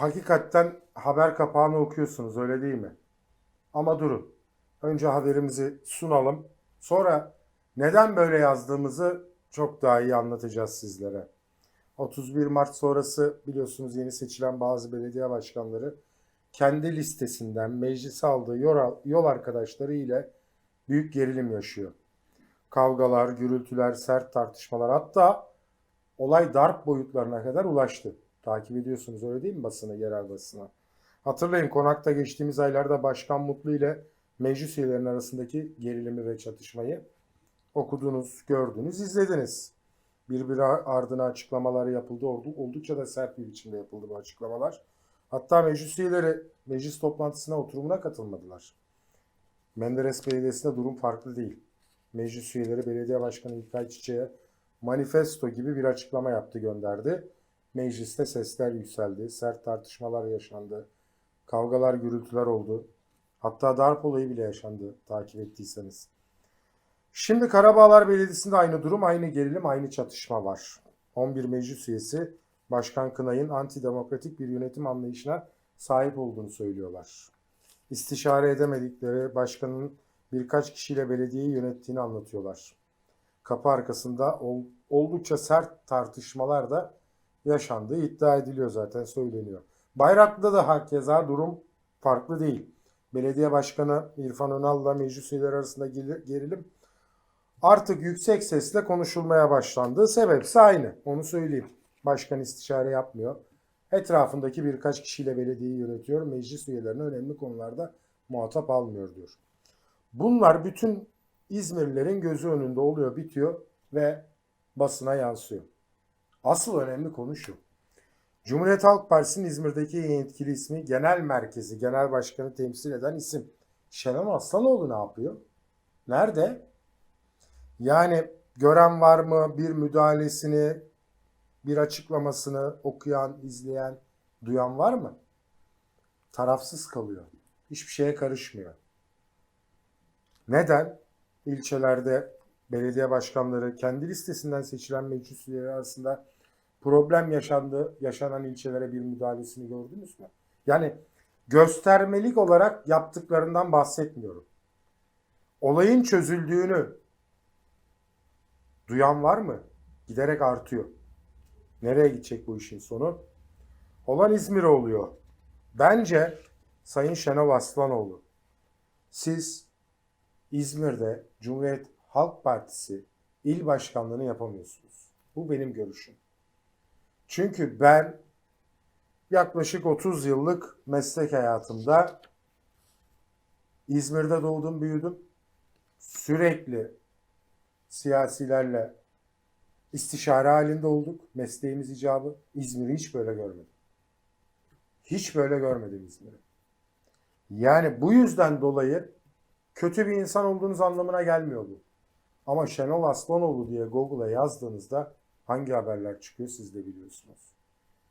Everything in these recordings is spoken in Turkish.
hakikaten haber kapağını okuyorsunuz öyle değil mi? Ama durun. Önce haberimizi sunalım. Sonra neden böyle yazdığımızı çok daha iyi anlatacağız sizlere. 31 Mart sonrası biliyorsunuz yeni seçilen bazı belediye başkanları kendi listesinden meclise aldığı yol arkadaşları ile büyük gerilim yaşıyor. Kavgalar, gürültüler, sert tartışmalar hatta olay darp boyutlarına kadar ulaştı. Takip ediyorsunuz öyle değil mi basını, yerel basına? Hatırlayın konakta geçtiğimiz aylarda Başkan Mutlu ile meclis üyelerinin arasındaki gerilimi ve çatışmayı okudunuz, gördünüz, izlediniz. Birbiri ardına açıklamalar yapıldı. Oldu- Oldukça da sert bir biçimde yapıldı bu açıklamalar. Hatta meclis üyeleri meclis toplantısına oturumuna katılmadılar. Menderes Belediyesi'nde durum farklı değil. Meclis üyeleri belediye başkanı İlkay Çiçek'e manifesto gibi bir açıklama yaptı gönderdi. Mecliste sesler yükseldi, sert tartışmalar yaşandı, kavgalar, gürültüler oldu. Hatta darp olayı bile yaşandı takip ettiyseniz. Şimdi Karabağlar Belediyesi'nde aynı durum, aynı gerilim, aynı çatışma var. 11 meclis üyesi Başkan Kınay'ın antidemokratik bir yönetim anlayışına sahip olduğunu söylüyorlar. İstişare edemedikleri başkanın birkaç kişiyle belediyeyi yönettiğini anlatıyorlar. Kapı arkasında ol- oldukça sert tartışmalar da yaşandığı iddia ediliyor zaten söyleniyor. Bayraklı'da da hakeza durum farklı değil. Belediye Başkanı İrfan Önal'la meclis üyeleri arasında geri- gerilim artık yüksek sesle konuşulmaya başlandı. Sebepsi aynı. Onu söyleyeyim. Başkan istişare yapmıyor. Etrafındaki birkaç kişiyle belediyeyi yönetiyor. Meclis üyelerine önemli konularda muhatap almıyor diyor. Bunlar bütün İzmirlilerin gözü önünde oluyor, bitiyor ve basına yansıyor. Asıl önemli konu şu. Cumhuriyet Halk Partisi'nin İzmir'deki yetkili ismi genel merkezi, genel başkanı temsil eden isim. Şenol Aslanoğlu ne yapıyor? Nerede? Yani gören var mı bir müdahalesini, bir açıklamasını okuyan, izleyen, duyan var mı? Tarafsız kalıyor. Hiçbir şeye karışmıyor. Neden? İlçelerde belediye başkanları kendi listesinden seçilen meclis üyeleri arasında problem yaşandı, yaşanan ilçelere bir müdahalesini gördünüz mü? Yani göstermelik olarak yaptıklarından bahsetmiyorum. Olayın çözüldüğünü duyan var mı? Giderek artıyor. Nereye gidecek bu işin sonu? Olan İzmir oluyor. Bence Sayın Şenol Aslanoğlu siz İzmir'de Cumhuriyet Halk Partisi il başkanlığını yapamıyorsunuz. Bu benim görüşüm. Çünkü ben yaklaşık 30 yıllık meslek hayatımda İzmir'de doğdum, büyüdüm. Sürekli siyasilerle istişare halinde olduk. Mesleğimiz icabı. İzmir'i hiç böyle görmedim. Hiç böyle görmedim İzmir'i. Yani bu yüzden dolayı kötü bir insan olduğunuz anlamına gelmiyor bu. Ama Şenol Aslanoğlu diye Google'a yazdığınızda hangi haberler çıkıyor siz de biliyorsunuz.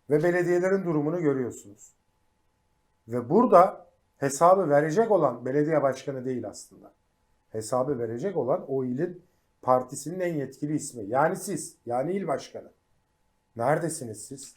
Ve belediyelerin durumunu görüyorsunuz. Ve burada hesabı verecek olan belediye başkanı değil aslında. Hesabı verecek olan o ilin partisinin en yetkili ismi. Yani siz, yani il başkanı. Neredesiniz siz?